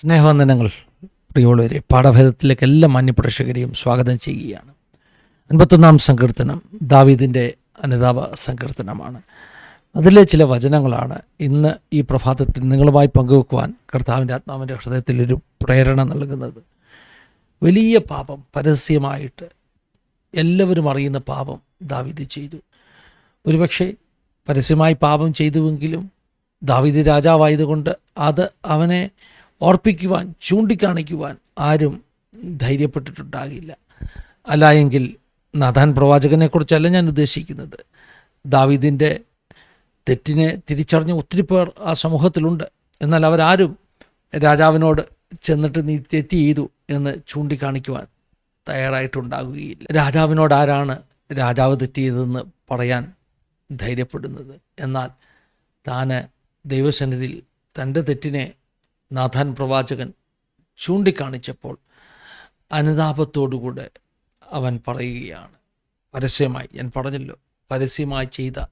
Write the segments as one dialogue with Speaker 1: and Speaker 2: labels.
Speaker 1: സ്നേഹവന്ദനങ്ങൾ പ്രിയമുള്ളവരെ പാഠഭേദത്തിലേക്ക് എല്ലാ മാന്യപ്രേക്ഷകരെയും സ്വാഗതം ചെയ്യുകയാണ്. അൻപത്തൊന്നാം സങ്കീർത്തനം ദാവീദിന്റെ അനുതാപ സങ്കീർത്തനമാണ്. അതിലെ ചില വചനങ്ങളാണ് ഇന്ന് ഈ പ്രഭാതത്തിൽ നിങ്ങളുമായി പങ്കുവെക്കുവാൻ കർത്താവിന്റെ ആത്മാവിന്റെ ഹൃദയത്തിൽ ഒരു പ്രേരണ നൽകുന്നത്. വലിയ പാപം പരസ്യമായിട്ട് എല്ലാവരും അറിയുന്ന പാപം ദാവീദ് ചെയ്തു. ഒരുപക്ഷെ പരസ്യമായി പാപം ചെയ്തുവെങ്കിലും ദാവീദ് രാജാവായതുകൊണ്ട് അത് അവനെ ഓർപ്പിക്കുവാൻ ചൂണ്ടിക്കാണിക്കുവാൻ ആരും ധൈര്യപ്പെട്ടിട്ടുണ്ടാകില്ല. അല്ല എങ്കിൽ നാഥാൻ പ്രവാചകനെക്കുറിച്ചല്ല ഞാൻ ഉദ്ദേശിക്കുന്നത്. ദാവീദിന്റെ തെറ്റിനെ തിരിച്ചറിഞ്ഞ ഒത്തിരി പേർ ആ സമൂഹത്തിലുണ്ട്. എന്നാൽ അവരാരും രാജാവിനോട് ചെന്നിട്ട് നീ തെറ്റ് ചെയ്തു എന്ന് ചൂണ്ടിക്കാണിക്കുവാൻ തയ്യാറായിട്ടുണ്ടാകുകയില്ല. രാജാവിനോട് ആരാണ് രാജാവ് തെറ്റ് ചെയ്തതെന്ന് പറയാൻ ധൈര്യപ്പെടുന്നത്? എന്നാൽ താന് ദൈവസന്നിധിയിൽ തന്റെ തെറ്റിനെ നാഥാൻ പ്രവാചകൻ ചൂണ്ടിക്കാണിച്ചപ്പോൾ അനുതാപത്തോടുകൂടെ അവൻ പറയുകയാണ് പരസ്യമായി ഞാൻ പറഞ്ഞല്ലോ പരസ്യമായി ചെയ്ത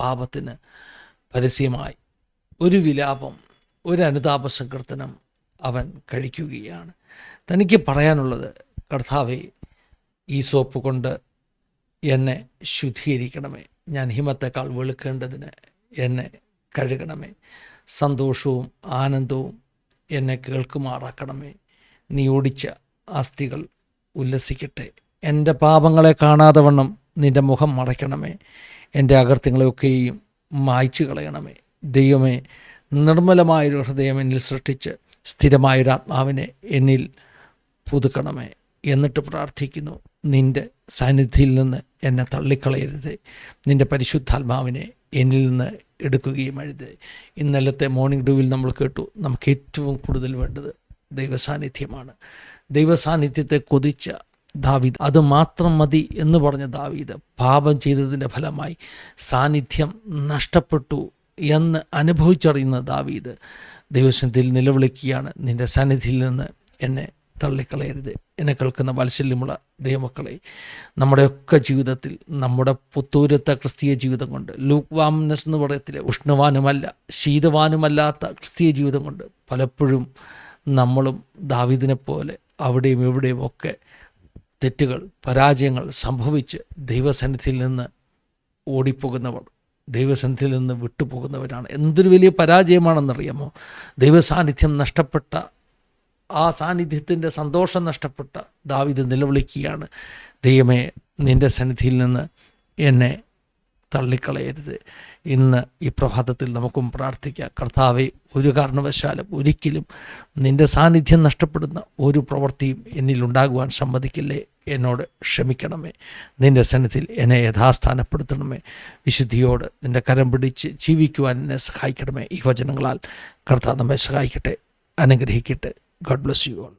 Speaker 1: പാപത്തിന് പരസ്യമായി ഒരു വിലാപം ഒരു അനുതാപ സങ്കീർത്തനം അവൻ കഴിക്കുകയാണ്. തനിക്ക് പറയാനുള്ളത് കർത്താവെ ഈ സോപ്പ് കൊണ്ട് എന്നെ ശുദ്ധീകരിക്കണമേ. ഞാൻ ഹിമത്തേക്കാൾ വെളുക്കേണ്ടതിന് എന്നെ കഴുകണമേ. സന്തോഷവും ആനന്ദവും എന്നെ കേൾക്കുമാറാക്കണമേ. നീ ഓടിച്ച അസ്ഥികൾ ഉല്ലസിക്കട്ടെ. എന്റെ പാപങ്ങളെ കാണാതെ വണ്ണം നിന്റെ മുഖം മറയ്ക്കണമേ. എന്റെ അകൃത്യങ്ങളെയൊക്കെയും മായ്ച്ചു കളയണമേ. ദൈവമേ നിർമ്മലമായൊരു ഹൃദയം എന്നിൽ സൃഷ്ടിച്ച് സ്ഥിരമായൊരു ആത്മാവിനെ എന്നിൽ പുതുക്കണമേ. എന്നിട്ട് പ്രാർത്ഥിക്കുന്നു നിന്റെ സാന്നിധ്യത്തിൽ നിന്ന് എന്നെ തള്ളിക്കളയരുത്. നിന്റെ പരിശുദ്ധാത്മാവിനെ എന്നിൽ നിന്ന് എടുക്കുകയും അരുത് ഇന്നലത്തെ മോർണിംഗ് ഡ്യൂവിൽ നമ്മൾ കേട്ടു നമുക്ക് ഏറ്റവും കൂടുതൽ വേണ്ടത് ദൈവസാന്നിധ്യമാണ്. ദൈവസാന്നിധ്യത്തെ കൊതിച്ച ദാവീദ് അത് മാത്രം മതി എന്ന് പറഞ്ഞ ദാവീദ് പാപം ചെയ്തതിന്റെ ഫലമായി സാന്നിധ്യം നഷ്ടപ്പെട്ടു എന്ന് അനുഭവിച്ചറിയുന്ന ദാവീദ് ദൈവസന്നിധിയിൽ നിലവിളിക്കുകയാണ് നിന്റെ സാന്നിധ്യത്തിൽ നിന്ന് എന്നെ തള്ളിക്കളയരുത്. എന്നെ കേൾക്കുന്ന വാത്സല്യമുള്ള ദൈവമക്കളെ നമ്മുടെയൊക്കെ ജീവിതത്തിൽ നമ്മുടെ പുത്തൂരത്തെ ക്രിസ്തീയ ജീവിതം കൊണ്ട് ലൂക്ക് വാംനെസ് എന്ന് പറയത്തില്ല ഉഷ്ണവാനുമല്ല ശീതവാനുമല്ലാത്ത ക്രിസ്തീയ ജീവിതം കൊണ്ട് പലപ്പോഴും നമ്മളും ദാവീദിനെ പോലെ അവിടെയും ഇവിടെയും ഒക്കെ തെറ്റുകൾ പരാജയങ്ങൾ സംഭവിച്ച് ദൈവസന്നിധിയിൽ നിന്ന് ഓടിപ്പോകുന്നവർ ദൈവസന്നിധിയിൽ നിന്ന് വിട്ടുപോകുന്നവരാണ്. എന്തൊരു വലിയ പരാജയമാണെന്നറിയാമോ? ദൈവസാന്നിധ്യം നഷ്ടപ്പെട്ട ആ സാന്നിധ്യത്തിന്റെ സന്തോഷം നഷ്ടപ്പെട്ട ദാവിത് നിലവിളിക്കുകയാണ് ദൈവമേ നിന്റെ സന്നിധിയിൽ നിന്ന് എന്നെ തള്ളിക്കളയരുത്. ഇന്ന് ഈ പ്രഭാതത്തിൽ നമുക്കും പ്രാർത്ഥിക്കാം. കർത്താവെ ഒരു കാരണവശാലും ഒരിക്കലും നിന്റെ സാന്നിധ്യം നഷ്ടപ്പെടുന്ന ഒരു പ്രവൃത്തിയും എന്നിൽ ഉണ്ടാകുവാൻ സമ്മതിക്കില്ലേ? എന്നോട് ക്ഷമിക്കണമേ. നിന്റെ സന്നിധിയിൽ എന്നെ യഥാസ്ഥാനപ്പെടുത്തണമേ. വിശുദ്ധിയോട് നിന്റെ കരം പിടിച്ച് ജീവിക്കുവാൻ എന്നെ സഹായിക്കണമേ. ഈ വചനങ്ങളാൽ കർത്താവ് നമ്മെ സഹായിക്കട്ടെ അനുഗ്രഹിക്കട്ടെ. God bless you all.